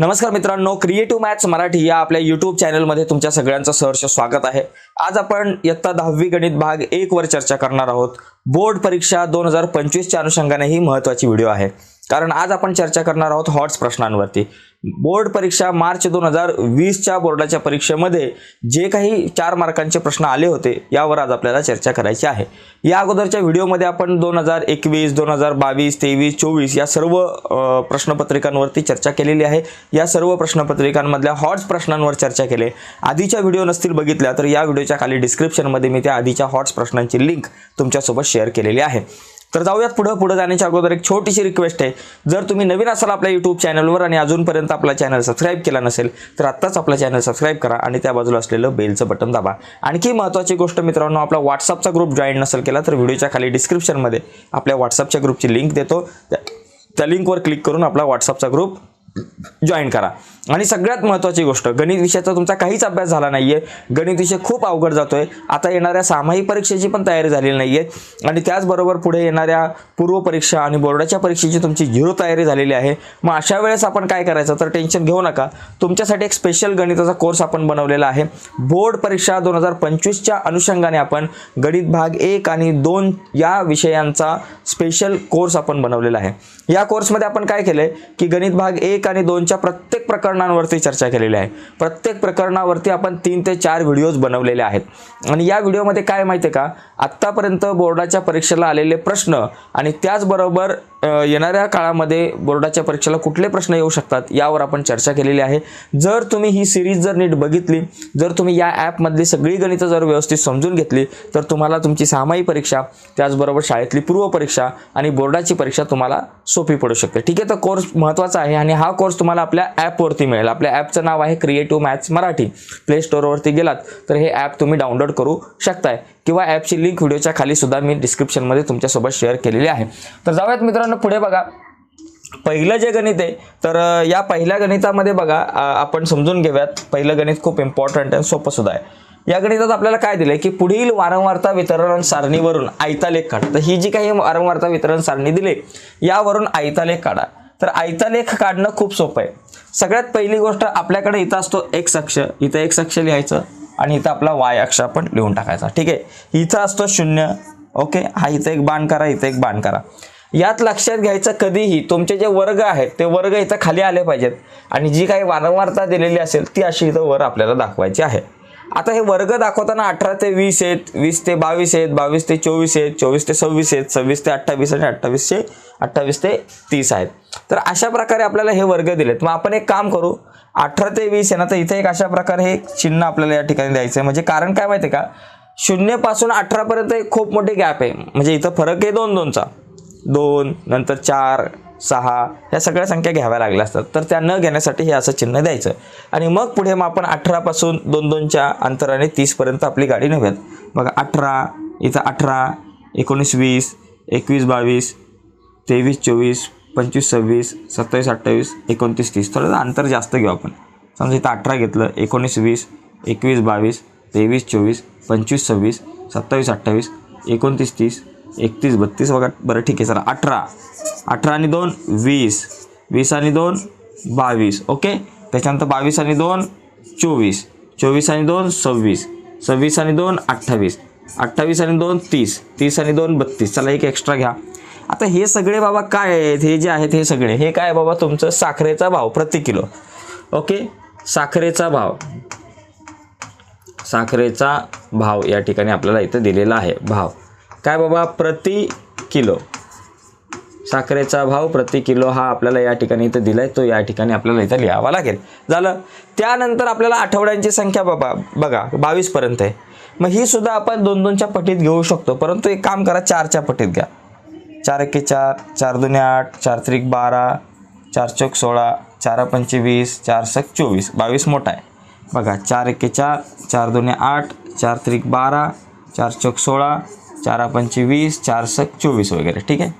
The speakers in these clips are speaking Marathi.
नमस्कार मित्रांनो क्रिएटिव्ह मॅथ्स मराठी या आपल्या युट्यूब चॅनलमध्ये तुमच्या सगळ्यांचं सहर्ष स्वागत आहे. आज आपण इयत्ता दहावी गणित भाग एक वर चर्चा करणार आहोत. बोर्ड परीक्षा दोन हजार पंचवीसच्या अनुषंगाने ही महत्त्वाची व्हिडिओ आहे. कारण आज आपण चर्चा करणार आहोत हॉट्स प्रश्नांवरती. बोर्ड परीक्षा मार्च दोन हजार वीसच्या बोर्डाच्या परीक्षेमध्ये जे काही चार मार्कांचे प्रश्न आले होते यावर आज आपल्याला चर्चा करायची आहे. या अगोदरच्या व्हिडिओमध्ये आपण दोन हजार एकवीस दोन हजार बावीस तेवीस चोवीस या सर्व प्रश्नपत्रिकांवरती चर्चा केलेली आहे. या सर्व प्रश्नपत्रिकांमधल्या हॉट्स प्रश्नांवर चर्चा केली. आधीच्या व्हिडिओ नसतील बघितल्या तर या व्हिडिओच्या खाली डिस्क्रिप्शनमध्ये मी त्या आधीच्या हॉट्स प्रश्नांची लिंक तुमच्यासोबत शेअर केलेली आहे. तर जाऊयात पुढं. पुढं जाण्याच्या अगोदर एक छोटीशी रिक्वेस्ट आहे. जर तुम्ही नवीन असाल आपल्या यूट्यूब चॅनलवर आणि अजूनपर्यंत आपला चॅनल सबस्क्राईब केला नसेल तर आत्ताच आपला चॅनल सबस्क्राईब करा आणि त्या बाजूला असलेलं बेलचं बटन दाबा. आणखी महत्त्वाची गोष्ट मित्रांनो आपला व्हॉट्सअपचा ग्रुप जॉईन नसेल केला तर व्हिडिओच्या खाली डिस्क्रिप्शनमध्ये आपल्या व्हॉट्सअपच्या ग्रुपची लिंक देतो. त्या त्या लिंकवर क्लिक करून आपला व्हॉट्सअपचा ग्रुप जॉईन करा. आणि सगळ्यात महत्त्वाची गोष्ट गणित विषयाचा तुमचा काहीच अभ्यास झाला नाही आहे गणित विषय खूप अवघड जातोय. आता येणाऱ्या सामायिक परीक्षेची पण तयारी झालेली नाही आहे आणि त्याचबरोबर पुढे येणाऱ्या पूर्व परीक्षा आणि बोर्डाच्या परीक्षेची तुमची झिरो तयारी झालेली आहे. मग अशा वेळेस आपण काय करायचं? तर टेन्शन घेऊ नका. तुमच्यासाठी एक स्पेशल गणिताचा कोर्स आपण बनवलेला आहे. बोर्ड परीक्षा दोन हजार पंचवीसच्या अनुषंगाने आपण गणित भाग एक आणि दोन या विषयांचा स्पेशल कोर्स आपण बनवलेला आहे. या कोर्समध्ये आपण काय केलं की गणित भाग एक आणि दोनच्या प्रत्येक प्रकरणांवरती चर्चा केलेली आहे. प्रत्येक प्रकरणावरती आपण तीन ते चार व्हिडिओज बनवलेले आहेत. आणि या व्हिडिओमध्ये काय माहिती आहे का? आत्तापर्यंत बोर्डाच्या परीक्षेला आलेले प्रश्न आणि त्याचबरोबर येणाऱ्या काळामध्ये बोर्डाच्या परीक्षेला कुठले प्रश्न येऊ शकतात यावर आपण चर्चा केलेली आहे. जर तुम्ही ही सिरीज जर नीट बघितली जर तुम्ही या ॲपमधली सगळी गणितं जर व्यवस्थित समजून घेतली तर तुम्हाला तुमची सहामाही परीक्षा त्याचबरोबर शाळेतली पूर्व परीक्षा आणि बोर्डाची परीक्षा तुम्हाला सोपी पडू शकते. ठीक आहे तर कोर्स महत्त्वाचा आहे आणि हा कोर्स तुम्हाला आपल्या ॲपवरती मिळेल. आपल्या ॲपचं नाव आहे क्रिएटिव्ह मॅथ्स मराठी. प्ले स्टोअरवरती गेलात तर हे ॲप तुम्ही डाउनलोड करू शकताय. किंवा ॲपची लिंक व्हिडिओच्या खाली सुद्धा मी डिस्क्रिप्शनमध्ये तुमच्यासोबत शेअर केलेली आहे. तर जाऊयात मित्रांनो पुढे बघा. पहिलं जे गणित आहे तर या पहिल्या गणितामध्ये बघा आपण समजून घेऊयात. पहिलं गणित खूप इम्पॉर्टंट आणि सोपं सुद्धा आहे. या गणितात आपल्याला काय दिलंय की पुढील वारंवारता वितरण सारणीवरून आयतालेख काढा. तर ही जी काही वारंवारता वितरण सारणी दिली यावरून आयतालेख काढा. तर आयतालेख काढणं खूप सोपं आहे. सगळ्यात पहिली गोष्ट आपल्याकडे इथं असतो एक्स अक्ष. इथं एक्स अक्ष लिहायचं आणि इथं आपला वाय अक्ष आपण लिहून टाकायचा. ठीक आहे? इथं असतो शून्य. ओके? हा इथं एक बाण करा इथं एक बाण करा. यात लक्षात घ्यायचं कधीही तुमचे जे वर्ग आहेत ते वर्ग इथं खाली आले पाहिजेत. आणि जी काही वारंवारता दिलेली असेल ती अशी इथं वर आपल्याला दाखवायची आहे. आता हे वर्ग दाखवताना अठरा ते वीस आहेत वीस ते बावीस आहेत बावीस ते चोवीस आहेत चोवीस ते सव्वीस आहेत सव्वीस ते अठ्ठावीस आणि अठ्ठावीस ते अठ्ठावीस ते तीस आहेत. तर अशा प्रकारे आपल्याला हे वर्ग दिलेत. मग आपण एक काम करू अठरा ते वीस आहे ना तर इथे एक अशा प्रकारे हे चिन्ह आपल्याला या ठिकाणी द्यायचं आहे म्हणजे कारण काय माहिती आहे का शून्यपासून अठरापर्यंत एक खूप मोठी गॅप आहे. म्हणजे इथं फरक आहे दोन दोनचा दोन नंतर चार सहा ह्या सगळ्या संख्या घ्याव्या लागल्या असतात. तर त्या न घेण्यासाठी हे असं चिन्ह द्यायचं. आणि मग पुढे मग आपण अठरापासून दोन दोनच्या अंतराने तीसपर्यंत आपली गाडी नव्यात बघा अठरा इथं अठरा एकोणीस वीस एकवीस बावीस तेवीस चोवीस पंचवीस सव्वीस सत्तावीस अठ्ठावीस एकोणतीस तीस. थोडं अंतर जास्त घेऊ आपण. समजा इथं अठरा घेतलं एकोणीस वीस एकवीस बावीस तेवीस चोवीस पंचवीस सव्वीस सत्तावीस अठ्ठावीस एकोणतीस तीस एकतीस बत्तीस बघा बरं ठीक आहे चला अठरा. अठरा आणि दोन वीस. वीस आणि दोन बावीस ओके? त्याच्यानंतर बावीस आणि दोन चोवीस. चोवीस आणि दोन सव्वीस. सव्वीस आणि दोन अठ्ठावीस. अठ्ठावीस आणि दोन तीस. तीस आणि दोन बत्तीस. चला एक एक्स्ट्रा घ्या. आता हे सगळे बाबा काय आहेत? हे जे आहेत हे सगळे हे काय बाबा तुमचं साखरेचा भाव? प्रति किलो. ओके? साखरेचा भाव. साखरेचा भाव या ठिकाणी आपल्याला इथं दिलेला आहे भाव. काय बाबा प्रति किलो. साखरेचा भाव प्रति किलो हा आपल्याला या ठिकाणी इथं दिलाय. तो या ठिकाणी आपल्याला इथं लिहावा लागेल. झालं. त्यानंतर आपल्याला आठवड्यांची संख्या बाबा बघा बावीसपर्यंत आहे. मग ही सुद्धा आपण दोन दोनच्या पटीत घेऊ शकतो. परंतु एक काम करा चारच्या पटीत घ्या. चार एके चार चार दोन्ही आठ चार त्रिक बारा चार चौक सोळा चार पंचे वीस चार सक चोवीस. बावीस मोठा आहे. बघा चार एके चार चार दोन्ही आठ चार त्रिक बारा चार चौक सोळा चार पंचे वीस चार सक चोवीस वगैरे ठीक आहे?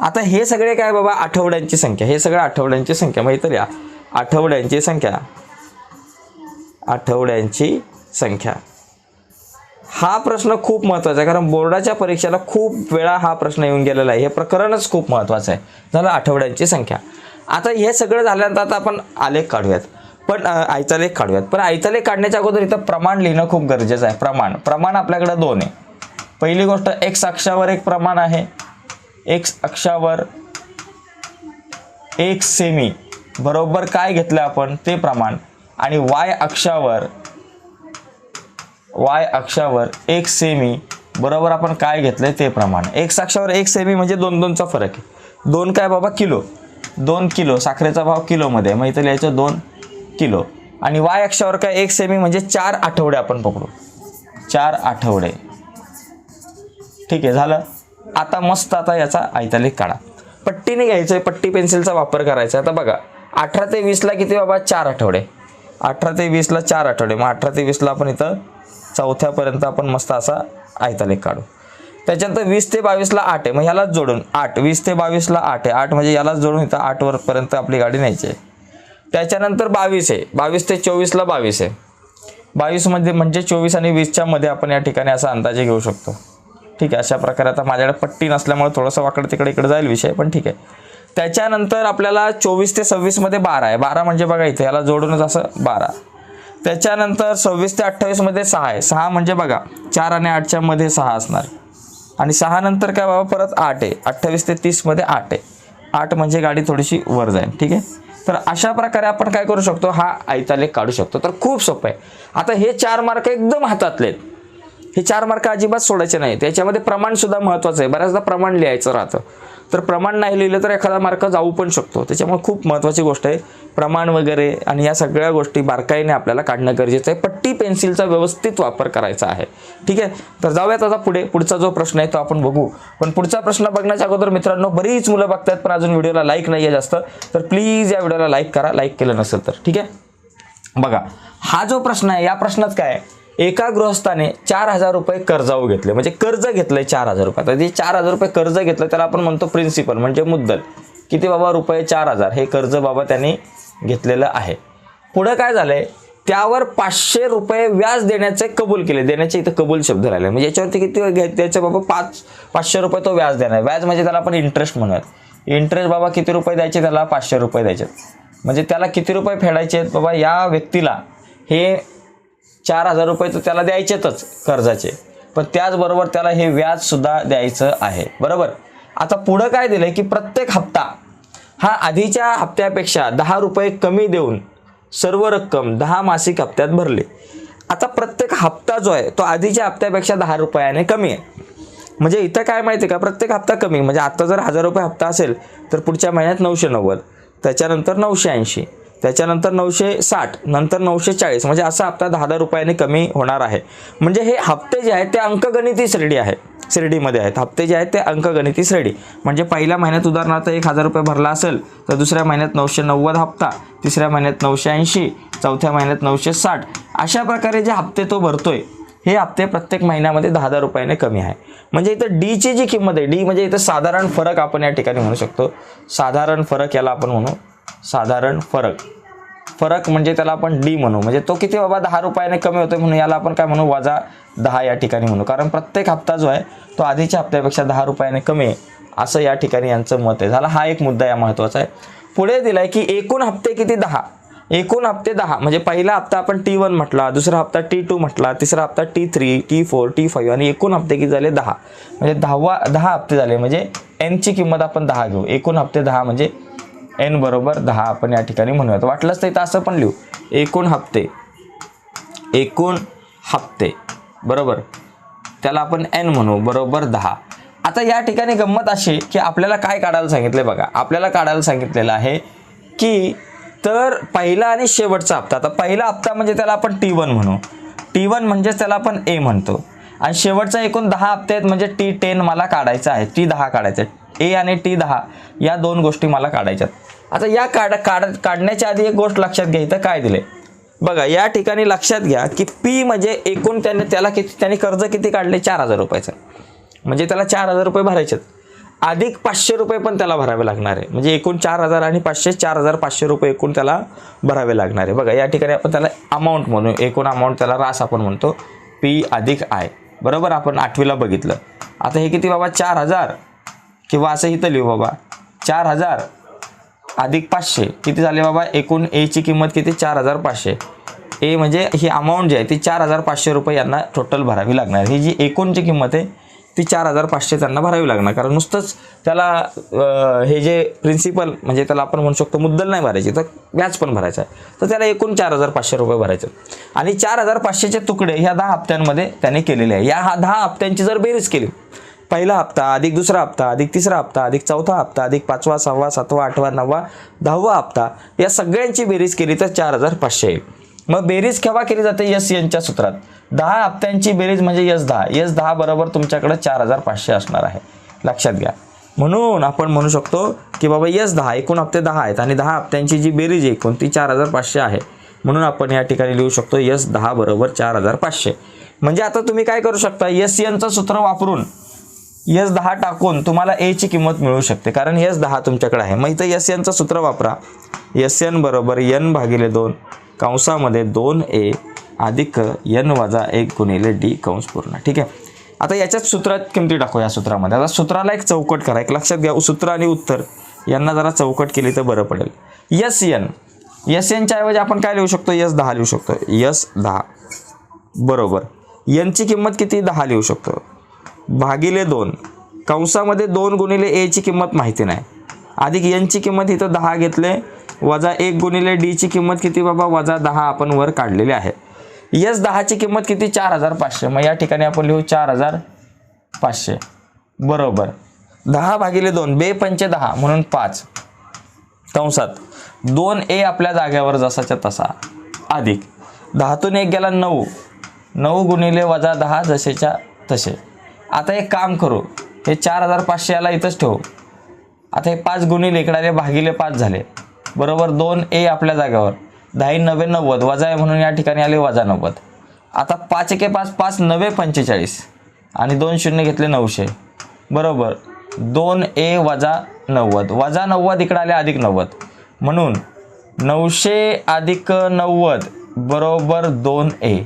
आता हे सगळे काय बाबा? आठवड्यांची संख्या. हे सगळं आठवड्यांची संख्या. माहिती या. आठवड्यांची संख्या. आठवड्यांची संख्या. हा प्रश्न खूप महत्त्वाचा आहे कारण बोर्डाच्या परीक्षेला खूप वेळा हा प्रश्न येऊन गेलेला आहे. हे प्रकरणच खूप महत्त्वाचं आहे. झालं आठवड्यांची संख्या. आता हे सगळं झाल्यानंतर आता आपण आलेख काढूयात. पण अं, आयचा लेख काढूयात. पण आयचा लेख काढण्याच्या अगोदर इथं प्रमाण लिहिणं खूप गरजेचं आहे. प्रमाण. प्रमाण आपल्याकडे दोन आहे. पहिली गोष्ट एक्स अक्षावर एक प्रमाण आहे. एक्स अक्षावर एक सेमी बरोबर काय घेतलं आपण? ते प्रमाण. आणि वाय अक्षावर वाय अक्षावर एक सेमी बरोबर आपण काय घेतलंय? ते प्रमाण. एक्स अक्षावर एक सेमी म्हणजे दोन दोनचा फरक आहे. दोन काय बाबा? किलो. दोन किलो. साखरेचा भाव किलोमध्ये. मग इथं लिहायचं दोन किलो. आणि वाय अक्षावर काय? एक सेमी म्हणजे चार आठवडे आपण पकडू. चार आठवडे. ठीक आहे झालं. आता मस्त आता याचा आयतालेख काढा. पट्टीने घ्यायचं आहे पट्टी पेन्सिलचा वापर करायचा. आता बघा अठरा ते वीसला किती बाबा? चार आठवडे. अठरा ते वीसला चार आठवडे. मग अठरा ते वीसला आपण इथं चौथ्यापर्यंत आपण मस्त असा आयतालेख काढू. त्याच्यानंतर वीस ते बावीसला आठ आहे. मग ह्यालाच जोडून आठ. वीस ते बावीसला आठ आहे. आठ म्हणजे यालाच जोडून इथं आठ वरपर्यंत आपली गाडी न्यायची आहे. त्याच्यानंतर बावीस आहे. बावीस ते चोवीसला बावीस आहे. बावीसमध्ये म्हणजे चोवीस आणि वीसच्या मध्ये आपण या ठिकाणी असा अंदाजे घेऊ शकतो. ठीक आहे अशा प्रकारे आता माझ्याकडे पट्टी नसल्यामुळे थोडंसं वाकडं तिकडे इकडे जाईल विषय पण ठीक आहे. त्याच्यानंतर आपल्याला चोवीस ते सव्वीसमध्ये बारा आहे. बारा म्हणजे बघा इथे याला जोडूनच असं बारा. त्याच्यानंतर सव्वीस ते अठ्ठावीसमध्ये सहा आहे. सहा म्हणजे बघा चार आणि आठच्या मध्ये सहा असणार. आणि सहा नंतर काय बाबा परत आठ आहे. अठ्ठावीस ते तीसमध्ये आठ आहे. आठ म्हणजे गाडी थोडीशी वर जाईल ठीक आहे? तर अशा प्रकारे आपण काय करू शकतो? हा आयतालेख काढू शकतो. तर खूप सोपं आहे. आता हे चार मार्क एकदम हातातले आहेत. हे चार मार्क अजिबात सोडायचे नाही त्याच्यामध्ये प्रमाण सुद्धा महत्त्वाचं आहे. बऱ्याचदा प्रमाण लिहायचं राहतं. तर प्रमाण नाही लिहिलं तर एखादा मार्क जाऊ पण शकतो. त्याच्यामुळे खूप महत्त्वाची गोष्ट आहे. प्रमाण वगैरे आणि या सगळ्या गोष्टी बारकाईने आपल्याला काढणं गरजेचं आहे. पट्टी पेन्सिलचा व्यवस्थित वापर करायचा आहे. ठीक आहे? तर जाऊयात आता पुढे. पुढचा जो प्रश्न आहे तो आपण बघू. पण पुढचा प्रश्न बघण्याच्या अगोदर मित्रांनो बरीच मुलं बघतात पण अजून व्हिडिओला लाईक नाही आहे जास्त. तर प्लीज या व्हिडिओला लाईक करा. लाईक केलं नसेल तर. ठीक आहे? बघा. हा जो प्रश्न आहे या प्रश्नात काय आहे? एका गृहस्थाने चार हजार रुपये कर्जावर घेतले. म्हणजे कर्ज घेतलंय चार हजार रुपये. आता जे चार हजार रुपये कर्ज घेतलं त्याला आपण म्हणतो प्रिन्सिपल म्हणजे मुद्दल. किती बाबा रुपये? चार हजार. हे कर्ज बाबा त्यांनी घेतलेलं आहे. पुढं काय झालंय? त्यावर पाचशे रुपये व्याज देण्याचे कबूल केले. देण्याचे इथं कबूल शब्द राहिले. म्हणजे याच्यावरती किती घ्यायचे बाबा पाच पाचशे रुपये तो व्याज देणार व्याज म्हणजे त्याला आपण इंटरेस्ट म्हणूयात. इंटरेस्ट बाबा किती रुपये द्यायचे? त्याला पाचशे रुपये द्यायचे म्हणजे त्याला किती रुपये फेडायचे आहेत? बाबा या व्यक्तीला हे चार हजार रुपये तर त्याला द्यायचेतच कर्जाचे. पण त्याचबरोबर त्याला हे व्याज सुद्धा द्यायचं आहे. बरोबर? आता पुढं काय दिलंय की प्रत्येक हप्ता हा आधीच्या हप्त्यापेक्षा दहा रुपये कमी देऊन सर्व रक्कम दहा मासिक हप्त्यात भरले. आता प्रत्येक हप्ता जो आहे तो आधीच्या हप्त्यापेक्षा दहा रुपयाने कमी आहे. म्हणजे इथं काय माहिती आहे का? प्रत्येक हप्ता कमी म्हणजे आता जर हजार रुपये हप्ता असेल तर पुढच्या महिन्यात नऊशे नव्वद त्याच्यानंतर नऊशे ऐंशी. त्याच्यानंतर नऊशे साठ नंतर नऊशे चाळीस. म्हणजे असा हप्ता दहा दहा रुपयाने कमी होणार आहे. म्हणजे हे हप्ते जे आहेत ते अंकगणिती श्रेणी आहे श्रेणीमध्ये आहेत. हप्ते जे आहेत ते अंकगणिती श्रेणी म्हणजे पहिल्या महिन्यात उदाहरणार्थ एक हजार रुपये भरला असेल तर दुसऱ्या महिन्यात नऊशे नव्वद हप्ता तिसऱ्या महिन्यात नऊशे ऐंशी चौथ्या महिन्यात नऊशे साठ. अशा प्रकारे जे हप्ते तो भरतोय हे हप्ते प्रत्येक महिन्यामध्ये दहा हजार रुपयाने कमी आहे. म्हणजे इथं डीची जी किंमत आहे डी म्हणजे इथं साधारण फरक आपण या ठिकाणी म्हणू शकतो. साधारण फरक याला आपण म्हणू साधारण फरक. फरक म्हणजे त्याला आपण डी म्हणू. म्हणजे तो किती बाबा दहा रुपयाने कमी होतो म्हणून याला आपण काय म्हणू? वजा दहा या ठिकाणी म्हणू. कारण प्रत्येक हप्ता जो आहे तो आधीच्या हप्त्यापेक्षा दहा रुपयाने कमी आहे. असं या ठिकाणी यांचं मत आहे. झाला हा एक मुद्दा या महत्त्वाचा आहे. पुढे दिलाय की एकूण हप्ते किती? दहा. एकूण हप्ते दहा. म्हणजे पहिला हप्ता आपण टी वन म्हटला दुसरा हप्ता टी टू म्हटला तिसरा हप्ता T three T four T five आणि एकूण हप्ते किती झाले? दहा. म्हणजे दहावा दहा हप्ते झाले. म्हणजे एनची किंमत आपण दहा घेऊ. एकूण हप्ते दहा म्हणजे एन बरोबर दहा आपण या ठिकाणी म्हणूयात. वाटलंच तर इथं असं पण लिहू. एकूण हप्ते. एकूण हप्ते. बरोबर? त्याला आपण एन म्हणू. बरोबर दहा. आता या ठिकाणी गंमत अशी की आपल्याला काय काढायला सांगितलं बघा. आपल्याला काढायला सांगितलेलं आहे की तर पहिला आणि शेवटचा हप्ता. आता पहिला हप्ता म्हणजे त्याला आपण टी वन म्हणू. टी वन म्हणजेच त्याला आपण ए म्हणतो. आणि शेवटचा एकूण दहा हप्ते आहेत म्हणजे टी टेन मला काढायचं आहे. टी दहा काढायचं आहे. ए आणि टी दहा या दोन गोष्टी मला काढायच्यात. आता या काढ काढ काढण्याच्या आधी एक गोष्ट लक्षात घ्या इथं काय दिले बघा या ठिकाणी लक्षात घ्या की पी म्हणजे एकूण त्याने त्याला किती त्याने कर्ज किती काढले? चार हजार रुपयाचं. म्हणजे त्याला चार हजार रुपये भरायचेत. अधिक पाचशे रुपये पण त्याला भरावे लागणार आहे. म्हणजे एकूण चार हजार आणि पाचशे चार हजार पाचशे रुपये एकूण त्याला भरावे लागणार आहे. बघा या ठिकाणी आपण त्याला अमाऊंट म्हणू एकूण अमाऊंट त्याला रास आपण म्हणतो. पी अधिक आय बरोबर? आपण आठवीला बघितलं. आता हे किती बाबा? चार हजार. किंवा असं इथं लिहू बाबा. चार हजार अधिक पाचशे. किती झाले बाबा? एकूण एची किंमत किती? चार हजार पाचशे. ए म्हणजे ही अमाऊंट जी आहे ती चार हजार पाचशे रुपये यांना टोटल भरावी लागणार. ही जी एकूणची किंमत आहे ती चार हजार पाचशे त्यांना भरावी लागणार. कारण नुसतंच त्याला हे जे प्रिन्सिपल म्हणजे त्याला आपण म्हणू शकतो मुद्दल नाही भरायची तर व्याज पण भरायचं आहे. तर त्याला एकूण चार हजार पाचशे रुपये भरायचे आणि चार हजार पाचशेचे तुकडे ह्या दहा हप्त्यांमध्ये त्याने केलेले आहे. या हा दहा हप्त्यांची जर बेरीज केली पहिला हप्ता अधिक दुसरा हप्ता अधिक तिसरा हप्ता अधिक चौथा हप्ता अधिक पाचवा सहावा सातवा आठवा नववा दहावा हप्ता या सगळ्यांची बेरीज केली तर चार हजार पाचशे. येईल मग बेरीज केव्हा केली जाते? यस यांच्या सूत्रात. दहा हप्त्यांची बेरीज म्हणजे यस दहा. यस दहा बरोबर तुमच्याकडे चार हजार पाचशे असणार आहे. लक्षात घ्या. म्हणून आपण म्हणू शकतो की बाबा यस दहा एकूण हप्ते दहा आहेत आणि दहा हप्त्यांची जी बेरीज आहे एकूण ती चार हजार पाचशे आहे. म्हणून आपण या ठिकाणी लिहू शकतो यस दहा बरोबर चार हजार पाचशे. म्हणजे आता तुम्ही काय करू शकता? यस यांचं सूत्र वापरून यस दहा टाकून तुम्हाला एची किंमत मिळू शकते. कारण यस दहा तुमच्याकडे आहे. मग इथं यस एनचं सूत्र वापरा. यस एन बरोबर यन भागिले दोन कंसामध्ये दोन ए अधिक यन वजा एक गुणिले डी कंस पूर्ण. ठीक आहे? आता याच्याच सूत्रात किमती टाकू या सूत्रामध्ये. आता सूत्राला एक चौकट करा. एक लक्षात घ्या सूत्र आणि उत्तर यांना जरा चौकट केली तर बरं पडेल. Yes N. यस एनच्या ऐवजी आपण काय लिहू शकतो? यस दहा लिहू शकतो. यस दहा बरोबर. यनची किंमत किती? दहा लिहू शकतो. भागिले दोन. कंसामध्ये दोन गुणिले एची किंमत माहिती नाही. अधिक एनची किंमत इथं दहा घेतले. वजा एक गुणिले डीची किंमत किती बाबा? वजा दहा आपण वर काढलेली आहे. यस दहाची किंमत किती? चार हजार पाचशे मग या ठिकाणी आपण लिहू चार हजार पाचशे बरोबर. दहा भागिले दोन. बे पंचे दहा म्हणून पाच. कंसात दोन ए आपल्या जाग्यावर जसाच्या तसा. अधिक. दहातून एक गेला नऊ. नऊ गुणिले वजा दहा जसेच्या तसे. आता एक काम करू हे चार हजार पाचशे याला इथंच ठेवू. आता हे पाच गुणिले इकडे आले भागिले पाच झाले. बरोबर दोन ए आपल्या जागेवर. दहा नव्वे नव्वद वजा आहे म्हणून या ठिकाणी आले वजा नव्वद. आता पाच एके पाच पाच नव्वे पंचेचाळीस. आणि दोन शून्य घेतले नऊशे. बरोबर दोन ए वजा नव्वद. वजा नव्वद इकडे आले अधिक नव्वद. म्हणून नऊशे अधिक नव्वद बरोबर दोन ए.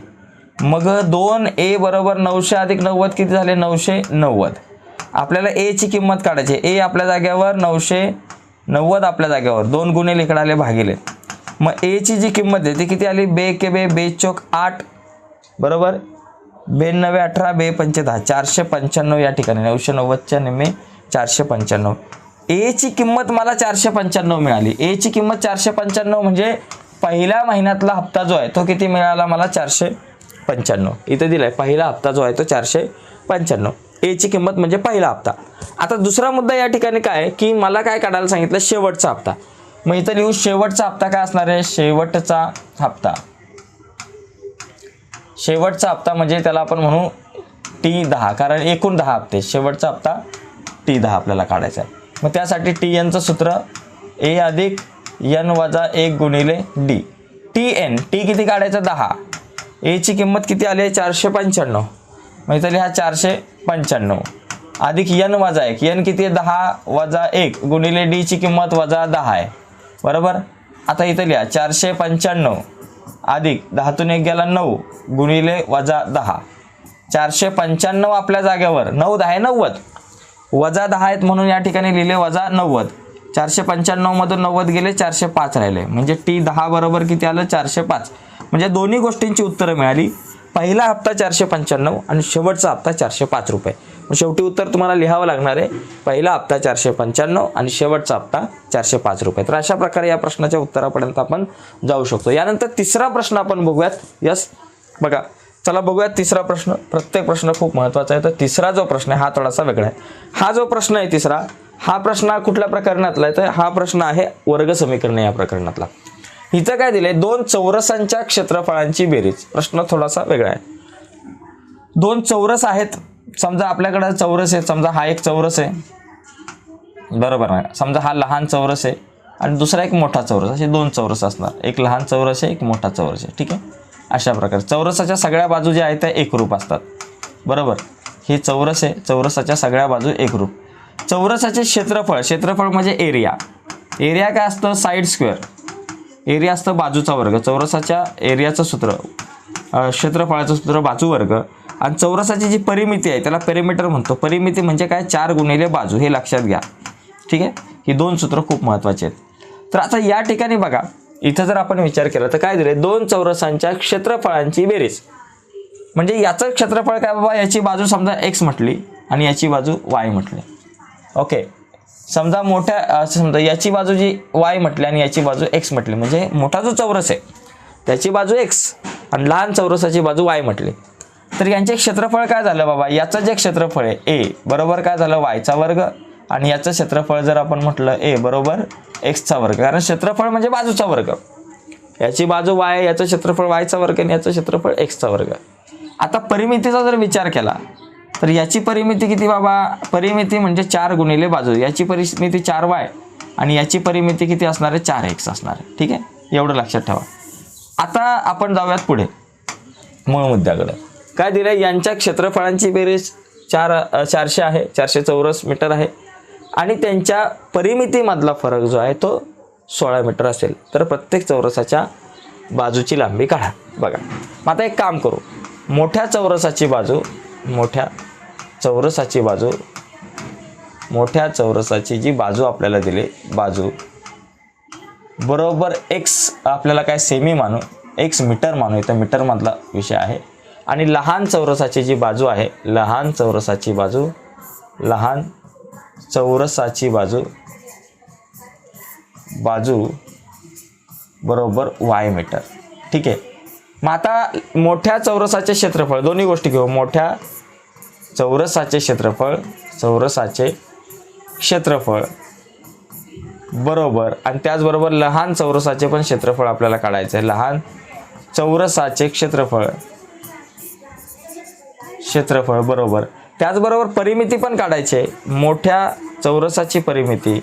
मग दोन ए बरोबर नऊशे अधिक नव्वद किती झाले? नऊशे नव्वद. आपल्याला एची किंमत काढायची ए आपल्या जाग्यावर नऊशे नव्वद आपल्या जाग्यावर दोन गुन्हे इकडे आले भागिले. मग एची जी किंमत आहे ती किती आली? बे के बे बे चौक आठ. बरोबर? बे अठरा बे पंचे दहा. चारशे पंच्याण्णव या ठिकाणी. नऊशे नव्वदच्या निम्मे चारशे पंच्याण्णव. एची किंमत मला चारशे पंच्याण्णव मिळाली. एची किंमत चारशे पंच्याण्णव म्हणजे पहिल्या महिन्यातला हप्ता जो आहे तो किती मिळाला? मला चारशे पंच्याण्णव. इथं आहे पहिला हप्ता जो आहे तो चारशे पंच्याण्णव. एची किंमत म्हणजे पहिला हप्ता. आता दुसरा मुद्दा या ठिकाणी काय आहे? की मला काय काढायला सांगितलं? शेवटचा हप्ता. मग इथं लिहू शेवटचा हप्ता काय असणार आहे? शेवटचा हप्ता. शेवटचा हप्ता म्हणजे त्याला आपण म्हणू टी दहा. कारण एकूण दहा हप्ते. शेवटचा हप्ता टी दहा आपल्याला काढायचा आहे. मग त्यासाठी टी एनचं सूत्र ए अधिक एन वजा एक गुणिले डी टी एन टी किती काढायचं? दहा. एची किंमत किती आली आहे? चारशे पंच्याण्णव. मग इथं लिहा चारशे पंच्याण्णव. अधिक यन वजा एक. यन किती आहे? दहा वजा एक. गुणिले डीची किंमत वजा दहा आहे. बरोबर? आता इथं लिहा. चारशे पंच्याण्णव. अधिक दहातून एक गेला नऊ. गुणिले वजा दहा. चारशे पंच्याण्णव आपल्या जागेवर. नऊ दहा आहे नव्वद. वजा दहा आहेत म्हणून या ठिकाणी लिहिले वजा नव्वद. चारशे पंच्याण्णवमधून नव्वद गेले चारशे पाच राहिले. म्हणजे टी दहा बरोबर किती आलं? चारशे पाच. म्हणजे दोन्ही गोष्टींची उत्तरं मिळाली. पहिला हप्ता चारशे पंच्याण्णव आणि शेवटचा हप्ता चारशे पाच रुपये. मग शेवटी उत्तर तुम्हाला लिहावं लागणार आहे. पहिला हप्ता चारशे पंच्याण्णव आणि शेवटचा हप्ता चारशे पाच रुपये. तर अशा प्रकारे या प्रश्नाच्या उत्तरापर्यंत आपण जाऊ शकतो. यानंतर तिसरा प्रश्न आपण बघूयात. यस? बघा. चला बघूयात तिसरा प्रश्न. प्रत्येक प्रश्न खूप महत्त्वाचा आहे. तर तिसरा जो प्रश्न आहे हा थोडासा वेगळा आहे. हा जो प्रश्न आहे तिसरा हा प्रश्न कुठल्या प्रकरणातला आहे? तर हा प्रश्न आहे वर्ग समीकरण या प्रकरणातला. हिचं काय दिलंय? दोन चौरसांच्या क्षेत्रफळांची बेरीज. प्रश्न थोडासा वेगळा आहे. दोन चौरस आहेत. समजा आपल्याकडं चौरस आहे समजा हा एक चौरस आहे. बरोबर ना समजा हा लहान चौरस आहे आणि दुसरा एक मोठा चौरस. असे दोन चौरस असणार. एक लहान चौरस आहे एक मोठा चौरस आहे. ठीक आहे? अशा प्रकारे. चौरसाच्या सगळ्या बाजू ज्या आहेत त्या एकरूप असतात. बरोबर? हे चौरस आहे चौरसाच्या सगळ्या बाजू एकरूप चौरसाचे क्षेत्रफळ क्षेत्रफळ म्हणजे एरिया. एरिया काय असतं? Side square. एरिया असतं बाजूचा वर्ग चौरसाच्या एरियाचं सूत्र क्षेत्रफळाचं सूत्र बाजू वर्ग. आणि चौरसाची जी परिमिती आहे त्याला पेरिमीटर म्हणतो. परिमिती म्हणजे काय? चार गुणिले बाजू हे लक्षात घ्या. ठीक आहे? ही दोन सूत्र खूप महत्त्वाची आहेत. तर आता या ठिकाणी बघा इथं जर आपण विचार केला तर काय दिले? दोन चौरसांच्या क्षेत्रफळांची बेरीज. म्हणजे याचं क्षेत्रफळ काय बाबा? याची बाजू समजा एक्स म्हटली आणि याची बाजू वाय म्हटली. ओके? समजा मोठ्या असं समजा याची बाजू जी वाय म्हटली आणि याची बाजू एक्स म्हटली म्हणजे मोठा जो चौरस आहे त्याची बाजू एक्स आणि लहान चौरसाची बाजू वाय म्हटली. तर यांचे क्षेत्रफळ काय झालं बाबा? याचं जे क्षेत्रफळ आहे ए बरोबर काय झालं? वायचा वर्ग. आणि याचं क्षेत्रफळ जर आपण म्हटलं ए बरोबर एक्सचा वर्ग. कारण क्षेत्रफळ म्हणजे बाजूचा वर्ग. याची बाजू वाय याचं क्षेत्रफळ वायचा वर्ग आणि याचं क्षेत्रफळ एक्सचा वर्ग. आता परिमितीचा जर विचार केला तर याची परिमिती किती बाबा? परिमिती म्हणजे चार गुणिले बाजू. याची परिमिती चार वाय आणि याची परिमिती किती असणार? आहे चार एक्स असणार. आहे ठीक आहे? एवढं लक्षात ठेवा. आता आपण जाऊयात पुढे. मूळ मुद्द्याकडे. काय दिलं यांच्या क्षेत्रफळांची बेरीज चार चारशे आहे. चारशे चौरस मीटर आहे. आणि त्यांच्या परिमितीमधला फरक जो आहे तो सोळा मीटर असेल. तर प्रत्येक चौरसाच्या बाजूची लांबी काढा. बघा. मग आता एक काम करू. मोठ्या चौरसाची बाजू मोठ्या चौरसाची बाजू मोठ्या चौरसाची जी बाजू आपल्याला दिली बाजू बरोबर एक्स आपल्याला काय सेमी मानू एक्स मीटर मानू इथं मीटरमधला विषय आहे. आणि लहान चौरसाची जी बाजू आहे लहान चौरसाची बाजू लहान चौरसाची बाजू बाजू बरोबर वाय मीटर ठीक आहे. मग आता मोठ्या चौरसाचे क्षेत्रफळ दोन्ही गोष्टी घेऊ. मोठ्या चौरसाचे क्षेत्रफळ चौरसाचे क्षेत्रफळ. बरोबर. आणि त्याचबरोबर लहान चौरसाचे पण क्षेत्रफळ आपल्याला काढायचं आहे लहान चौरसाचे क्षेत्रफळ. क्षेत्रफळ बरोबर. त्याचबरोबर परिमिती पण काढायची. मोठ्या चौरसाची परिमिती.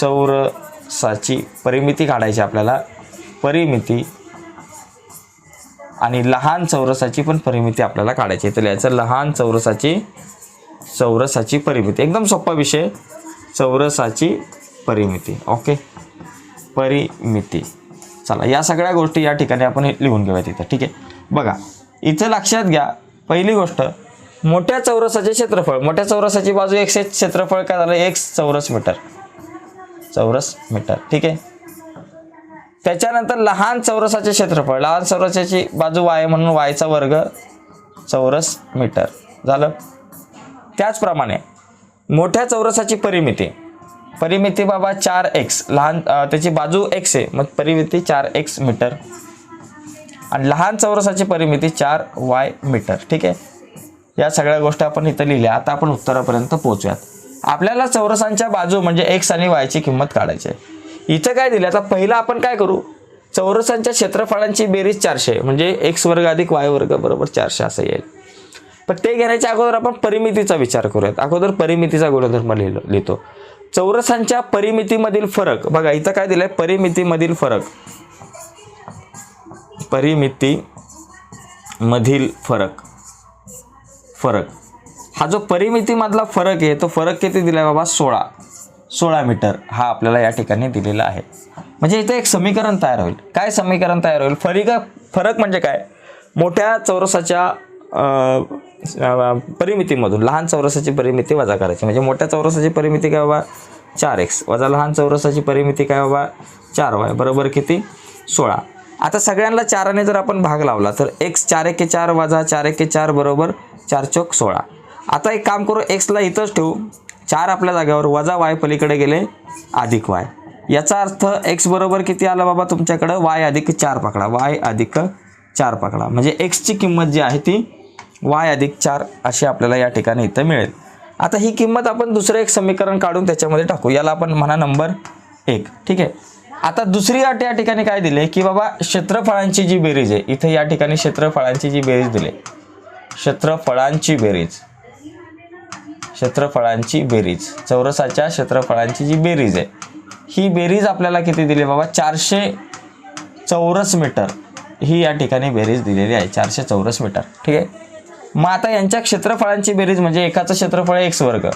चौरसाची परिमिती काढायची आपल्याला. परिमिती. आणि लहान चौरसाची पण परिमिती आपल्याला काढायची तर याचं लहान चौरसाची चौरसाची परिमिती. एकदम सोपा विषय. चौरसाची परिमिती. ओके? परिमिती. चला या सगळ्या गोष्टी या ठिकाणी आपण लिहून घेऊया तिथं ठीक आहे? बघा इथं लक्षात घ्या. पहिली गोष्ट मोठ्या चौरसाचे क्षेत्रफळ. मोठ्या चौरसाची बाजू एकशे क्षेत्रफळ काय झालं? एक चौरस मीटर. चौरस मीटर. ठीक आहे? त्याच्यानंतर लहान चौरसाचे क्षेत्रफळ लहान चौरसाची बाजू वाय म्हणून वायचा वर्ग चौरस मीटर. झालं? त्याचप्रमाणे मोठ्या चौरसाची परिमिती परिमिती बाबा चार एक्स लहान त्याची बाजू एक्स आहे मग परिमिती चार एक्स मीटर. आणि लहान चौरसाची परिमिती चार वाय मीटर ठीक आहे? या सगळ्या गोष्टी आपण इथं लिहिल्या. आता आपण उत्तरापर्यंत पोहोचूयात. आपल्याला चौरसांच्या बाजू म्हणजे एक्स आणि वायची किंमत काढायची आहे. इथं काय दिलं? आता पहिला आपण काय करू? चौरसांच्या क्षेत्रफळांची बेरीज चारशे म्हणजे एक्स वर्ग अधिक वाय वर्ग बरोबर चारशे असं येईल. पण ते घेण्याच्या अगोदर आपण परिमितीचा विचार करूयात. अगोदर परिमितीचा गुणधर्म लिहिलो लिहितो. चौरसांच्या परिमितीमधील फरक बघा इथं काय दिलंय? परिमितीमधील फरक. परिमिती मधील फरक. फरक. हा जो परिमितीमधला फरक आहे तो फरक किती दिलाय बाबा? सोळा. सोळा मीटर हा आपल्याला या ठिकाणी दिलेला आहे. म्हणजे इथं एक समीकरण तयार होईल. काय समीकरण तयार होईल? फरक फरक म्हणजे काय? मोठ्या चौरसाच्या परिमितीमधून लहान चौरसाची परिमिती वजा करायची. म्हणजे मोठ्या चौरसाची परिमिती काय बाबा? चार एक्स वजा लहान चौरसाची परिमिती काय बाबा? चार वाय बरोबर किती? सोळा. आता सगळ्यांना चाराने जर आपण भाग लावला तर एक्स चार एके चार वजा चार एके चार बरोबर चार चौक सोळा. आता एक काम करू एक्सला इथंच ठेवू. चार आपल्या जागेवर वजा वाय पलीकडे गेले अधिक वाय. याचा अर्थ एक्स बरोबर किती आला बाबा तुमच्याकडं? वाय अधिक चार पकडा. वाय अधिक चार पकडा. म्हणजे एक्सची किंमत जी आहे ती वाय अधिक चार अशी आपल्याला या ठिकाणी इथं मिळेल. आता ही किंमत आपण दुसरं एक समीकरण काढून त्याच्यामध्ये टाकू. याला आपण म्हणा नंबर एक. ठीक आहे? आता दुसरी अट या ठिकाणी काय दिले? की बाबा क्षेत्रफळांची जी बेरीज आहे इथे या ठिकाणी क्षेत्रफळांची जी बेरीज दिली. क्षेत्रफळांची बेरीज. क्षेत्रफळांची बेरीज. चौरसाच्या क्षेत्रफळांची जी बेरीज आहे ही बेरीज आपल्याला किती दिली बाबा? चारशे चौरस मीटर. ही या ठिकाणी बेरीज दिलेली आहे चारशे चौरस मीटर. ठीक आहे? मग आता यांच्या क्षेत्रफळांची बेरीज म्हणजे एकाचं क्षेत्रफळ एक्स वर्ग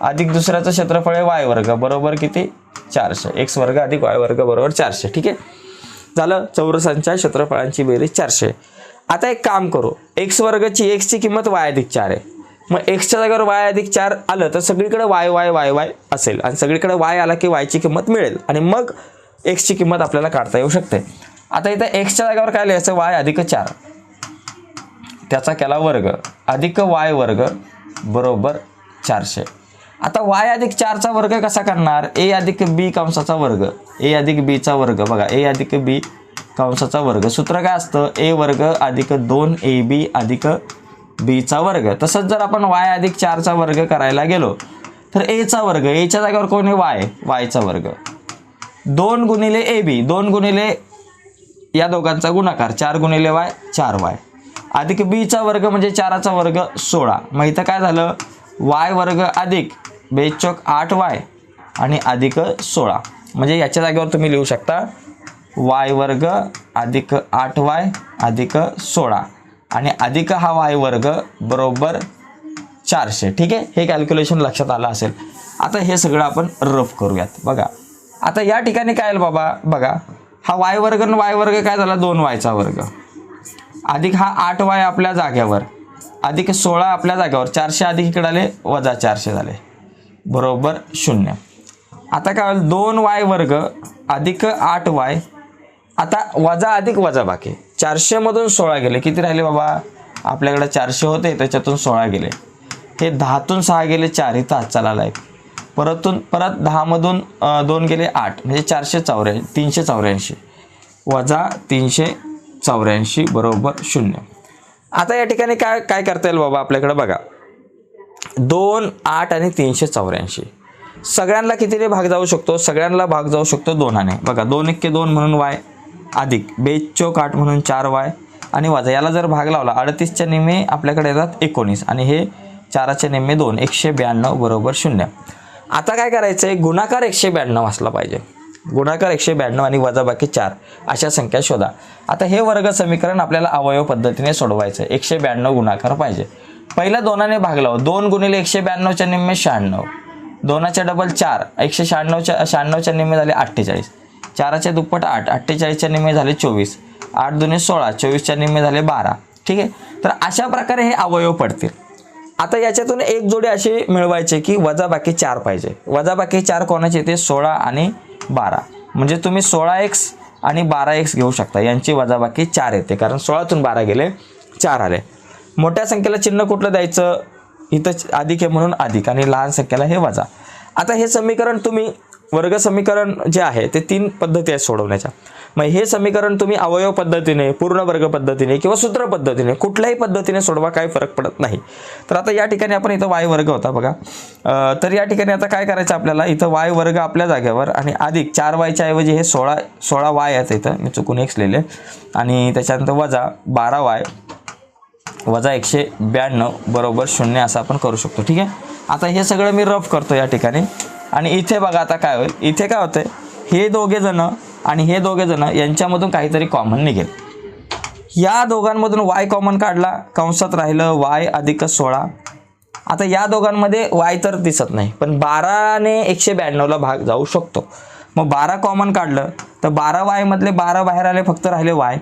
अधिक दुसऱ्याचं क्षेत्रफळ आहे वाय वर्ग बरोबर किती? चारशे. एक्स वर्ग अधिक वाय वर्ग बरोबर चारशे. ठीक आहे? झालं? चौरसांच्या क्षेत्रफळांची बेरीज चारशे. आता एक काम करू. एक्स वर्गची एक्सची किंमत वाय अधिक चार आहे. मग एक्सच्या जागेवर वाय अधिक चार आलं तर सगळीकडे वाय वाय वाय वाय असेल. आणि सगळीकडे वाय आला की वायची किंमत मिळेल. आणि मग एक्सची किंमत आपल्याला काढता येऊ शकते. आता इथं एक्सच्या जागेवर काय लिहायचं? वाय अधिक चार. त्याचा केला वर्ग. अधिक वाय वर्ग बरोबर चारशे. आता वाय अधिक चारचा वर्ग कसा करणार ए अधिक बी कंसाचा वर्ग. ए अधिक बीचा वर्ग. बघा ए अधिक बी कंसाचा वर्ग. सूत्र काय असतं? ए वर्ग अधिक दोन ए बी अधिक बीचा वर्ग. तसंच जर आपण वाय अधिक चारचा वर्ग करायला गेलो तर एचा वर्ग एच्या जागेवर कोण आहे? वाय वायचा वर्ग. दोन गुणिले ए बी दोन गुणिले या दोघांचा गुणाकार. चार गुणिले वाय चार वाय अधिक बीचा वर्ग म्हणजे चाराचा वर्ग सोळा. मग इथं काय झालं? वाय वर्ग अधिक बेचोक आठ वाय आणि अधिक सोळा. म्हणजे याच्या जागेवर तुम्ही लिहू शकता. वाय वर्ग अधिक आठ वाय अधिक सोळा. आणि अधिक हा वाय वर्ग बरोबर चारशे. ठीक आहे? हे कॅल्क्युलेशन लक्षात आलं असेल. आता हे सगळं आपण रफ करूयात. बघा. आता या ठिकाणी काय आलं बाबा? बघा. हा वाय वर्ग आणि वाय वर्ग काय झाला? दोन वायचा वर्ग. अधिक हा आठ वाय आपल्या जाग्यावर अधिक सोळा आपल्या जाग्यावर चारशे अधिक इकडे आले वजा चारशे झाले. बरोबर शून्य. आता काय होईल? दोन वाय वर्ग अधिक आठ वाय. आता वजा अधिक वजा बाकी. चारशेमधून सोळा गेले. किती राहिले बाबा? आपल्याकडे चारशे होते त्याच्यातून सोळा गेले. हे दहातून सहा गेले चार. इथं हात चालायला एक परतून परत दहामधून दोन गेले आठ. म्हणजे चारशे चौऱ्याऐंशी तीनशे चौऱ्याऐंशी. वजा तीनशे चौऱ्याऐंशी बरोबर शून्य. आता या ठिकाणी काय काय करता येईल बाबा आपल्याकडे बघा. दोन आठ आणि तीनशे चौऱ्याऐंशी. सगळ्यांना कितीने भाग जाऊ शकतो? सगळ्यांना भाग जाऊ शकतो दोनाने. बघा दोन एक्के दोन म्हणून वाय. अधिक. बेचो आठ म्हणून चार वाय आणि वाजा. याला जर भाग लावला अडतीसच्या निम्मे आपल्याकडे येतात एकोणीस आणि हे चाराच्या निम्मे दोन एकशे ब्याण्णव बरोबर शून्य. आता काय करायचं आहे गुणाकार एकशे ब्याण्णव असला पाहिजे. गुणाकार एकशे ब्याण्णव आणि वजाबाकी चार अशा संख्या शोधा. आता हे वर्ग समीकरण आपल्याला अवयव पद्धतीने सोडवायचं आहे एकशे ब्याण्णव गुणाकार पाहिजे. पहिल्या दोनाने भाग लावा. दोन गुणिले एकशे ब्याण्णवच्या निम्मे शहाण्णव. दोनाच्या डबल चार एकशे शहाण्णवच्या शहाण्णवच्या निम्मे झाले अठ्ठेचाळीस. चाराच्या दुप्पट आठ अठ्ठेचाळीसच्या निम्मे झाले चोवीस. आठ दुने सोळा चोवीसच्या निम्मे झाले बारा. ठीक आहे? तर अशा प्रकारे हे अवयव पडतील. आता याच्यातून एक जोडी अशी मिळवायचे की वजाबाकी चार पाहिजे. वजाबाकी चार कोणाचे? ते सोळा आणि बारा. म्हणजे तुम्ही सोळा एक्स आणि बारा एक्स घेऊ शकता. यांची वजाबाकी चार येते. कारण सोळातून बारा गेले चार आले. मोठ्या संख्येला चिन्ह कुठलं द्यायचं? इथं अधिक आहे म्हणून अधिक आणि लहान संख्येला हे वजा. आता हे समीकरण तुम्ही वर्ग समीकरण जे आहे ते तीन पद्धती आहेत सोडवण्याच्या. मग हे समीकरण तुम्ही अवयव पद्धतीने पूर्ण वर्ग पद्धतीने किंवा सूत्र पद्धतीने कुठल्याही पद्धतीने सोडवा काही फरक पडत नाही. तर आता या ठिकाणी आपण इथं वाय वर्ग होता बघा. तर या ठिकाणी आता काय करायचं आपल्याला? इथं वाय वर्ग आपल्या जागेवर आणि अधिक चार वायच्या ऐवजी हे सोळा सोळा वाय आहेत इथं. मी चुकून एक्स लिहिले. आणि त्याच्यानंतर वजा बारा वाय वजा एकशे ब्याण्णव बरोबर शून्य असं आपण करू शकतो. ठीक आहे? आता हे सगळं मी रफ करतो या ठिकाणी. आणि इथे बघा आता काय होईल. इथे काय होतं हे दोघेजणं आणि हे दोघेजणं यांच्यामधून काहीतरी कॉमन निघेल. या दोघांमधून वाय कॉमन काढला कंसात राहिलं वाय अधिक सोळा. आता या दोघांमध्ये वाय तर दिसत नाही पण बाराने एकशे ब्याण्णवला भाग जाऊ शकतो. मग बारा कॉमन काढलं तर बारा वायमधले बारा बाहेर आले फक्त राहिले वाय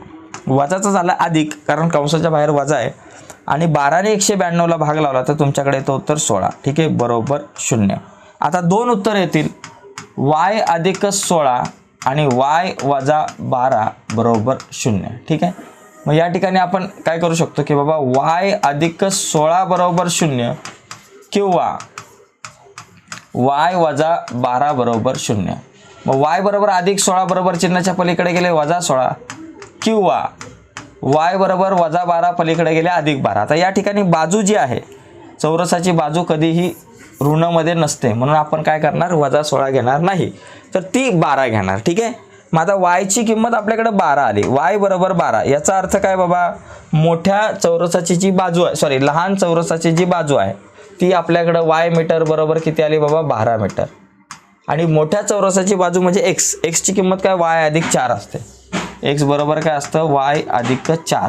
वजाचं झालं अधिक कारण कंसाच्या बाहेर वजा आहे. आणि बाराने एकशे ब्याण्णवला भाग लावला तर तुमच्याकडे येतो उत्तर सोळा. ठीक आहे? बरोबर शून्य. आता दोन उत्तर येतील. वाय अधिक सोळा आणि वाय वजा बारा बरोबर शून्य. ठीक आहे? मग या ठिकाणी आपण काय करू शकतो की बाबा वाय अधिक सोळा बरोबर शून्य किंवा वाय वजा बारा बरोबर शून्य. मग वाय बरोबर अधिक सोळा बरोबर चिन्हाच्या पलीकडे गेले वजा सोळा. किंवा वाय बरोबर वजा बारा पलीकडे गेले अधिक बारा. आता या ठिकाणी बाजू जी आहे चौरसाची बाजू कधीही ऋणमध्ये नसते. म्हणून आपण काय करणार? वजा सोळा घेणार नाही. तर ती बारा घेणार. ठीक आहे? मग आता वायची किंमत आपल्याकडे बारा आली. वाय बरोबर बारा. याचा अर्थ काय बाबा? मोठ्या चौरसाची जी बाजू आहे सॉरी लहान चौरसाची जी बाजू आहे ती आपल्याकडं वाय मीटर बरोबर किती आली बाबा? बारा मीटर आणि मोठ्या चौरसाची बाजू म्हणजे एक्स एक्सची किंमत काय? वाय अधिक चार असते. एक्स बरोबर काय असतं? वाय अधिक चार.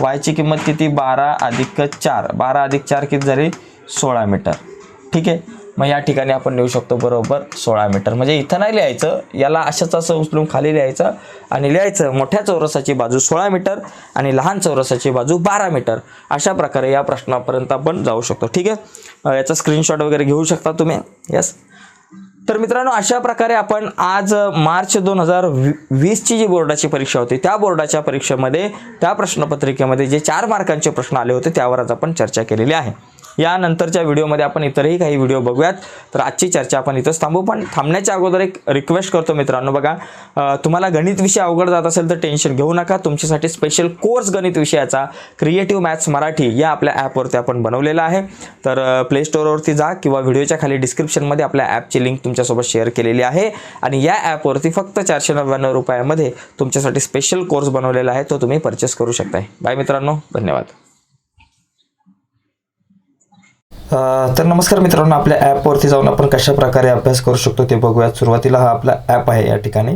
वायची किंमत किती? बारा अधिक चार. बारा अधिक चार किती झाली? सोळा मीटर ठीक आहे? मग या ठिकाणी आपण लिहू शकतो बरोबर सोळा मीटर. म्हणजे इथं नाही लिहायचं याला अशाच असं उचलून खाली लिहायचं आणि लिहायचं मोठ्या चौरसाची बाजू सोळा मीटर आणि लहान चौरसाची बाजू बारा मीटर. अशा प्रकारे या प्रश्नापर्यंत आपण जाऊ शकतो. ठीक आहे? याचा स्क्रीनशॉट वगैरे घेऊ शकता तुम्ही. यस तर मित्रांनो अशा प्रकारे आपण आज मार्च दोन हजार वीसची जी बोर्डाची परीक्षा होती त्या बोर्डाच्या परीक्षेमध्ये त्या प्रश्नपत्रिकेमध्ये जे चार मार्कांचे प्रश्न आले होते त्यावर आज आपण चर्चा केलेली आहे. यानंतरच्या व्हिडिओमध्ये आपण इतरही काही व्हिडिओ बघूयात. तर आजची चर्चा आपण इथंच थांबू. पण थांबण्याच्या अगोदर एक रिक्वेस्ट करतो मित्रांनो बघा. तुम्हाला गणित विषय अवघड जात असेल तर टेन्शन घेऊ नका. तुमच्यासाठी स्पेशल कोर्स गणित विषयाचा क्रिएटिव्ह मॅथ्स मराठी या आपल्या ॲपवरती आपण बनवलेला आहे. तर प्ले स्टोअरवरती जा किंवा व्हिडिओच्या खाली डिस्क्रिप्शनमध्ये आपल्या ॲपची लिंक तुमच्यासोबत शेअर केलेली आहे. आणि या ॲपवरती फक्त चारशे नव्याण्णव रुपयामध्ये तुमच्यासाठी स्पेशल कोर्स बनवलेला आहे. तो तुम्ही परचेस करू शकताय. बाय मित्रांनो. धन्यवाद. तर नमस्कार मित्रांनो आपल्या ॲपवरती जाऊन आपण कशा प्रकारे अभ्यास करू शकतो ते बघूयात. सुरुवातीला हा आपला ॲप आहे या ठिकाणी.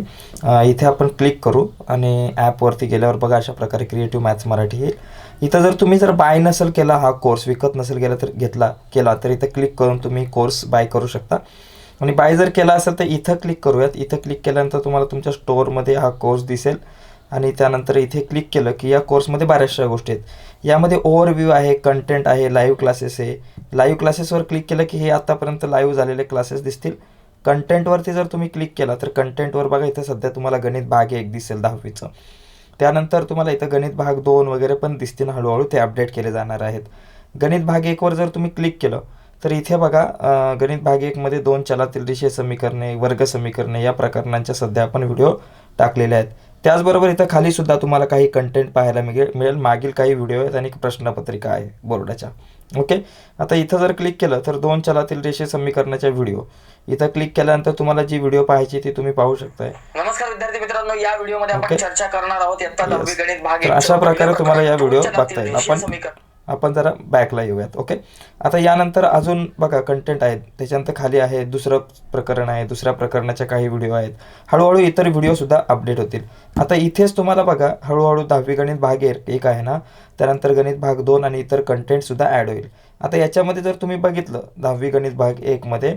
इथे आपण क्लिक करू आणि ॲपवरती गेल्यावर बघा अशा प्रकारे क्रिएटिव्ह मॅथ्स मराठी येईल इथं जर तुम्ही जर बाय नसेल केला हा कोर्स विकत नसेल गेला तर घेतला केला तर इथं क्लिक करून तुम्ही कोर्स बाय करू शकता. आणि बाय जर केला असेल तर इथं क्लिक करूयात. इथं क्लिक केल्यानंतर तुम्हाला तुमच्या स्टोअरमध्ये हा कोर्स दिसेल. आणि त्यानंतर इथे क्लिक केलं की या कोर्समध्ये बऱ्याचशा गोष्टी आहेत. यामध्ये ओव्हरव्ह्यू आहे कंटेंट आहे लाईव्ह क्लासेस आहे. लाईव्ह क्लासेसवर क्लिक केलं की हे आत्तापर्यंत लाईव्ह झालेले क्लासेस दिसतील. कंटेंटवरती जर तुम्ही क्लिक केला तर कंटेंटवर बघा इथं सध्या तुम्हाला गणित भाग एक दिसेल दहावीचं. त्यानंतर तुम्हाला इथं गणित भाग दोन वगैरे पण दिसतील हळूहळू ते अपडेट केले जाणार आहेत. गणित भाग एकवर जर तुम्ही क्लिक केलं तर इथे बघा गणित भाग एकमध्ये दोन चलातील रेषीय समीकरणे वर्ग समीकरणे या प्रकरणांच्या सध्या आपण व्हिडिओ टाकलेले आहेत. त्याचबरोबर इथं खाली सुद्धा तुम्हाला काही कंटेंट पाहायला मिळेल मिळेल मागील काही व्हिडिओ आहेत आणि प्रश्नपत्रिका आहे बोर्डाच्या ओके आता इथं जर क्लिक केलं तर दोन चलातील रेषीय समीकरणाच्या व्हिडिओ इथं क्लिक केल्यानंतर तुम्हाला जी व्हिडिओ पाहायची ती तुम्ही पाहू शकताय नमस्कार विद्यार्थी मित्रांनो या व्हिडिओमध्ये आपण. चर्चा करणार आहोत इयत्ता Yes. दहावी गणित भाग तर एकचं अशा प्रकारे तुम्हाला या व्हिडिओ बघता येईल. आपण-. आपण जरा बॅकला येऊयात ओके आता यानंतर अजून बघा कंटेंट आहेत. त्याच्यानंतर खाली आहे दुसरं प्रकरण आहे दुसऱ्या प्रकरणाच्या काही व्हिडिओ आहेत. हळूहळू इतर व्हिडिओसुद्धा अपडेट होतील. आता इथेच तुम्हाला बघा हळूहळू दहावी गणित भाग एक आहे ना? त्यानंतर गणित भाग दोन आणि इतर कंटेंटसुद्धा ॲड होईल. आता याच्यामध्ये जर तुम्ही बघितलं दहावी गणित भाग एकमध्ये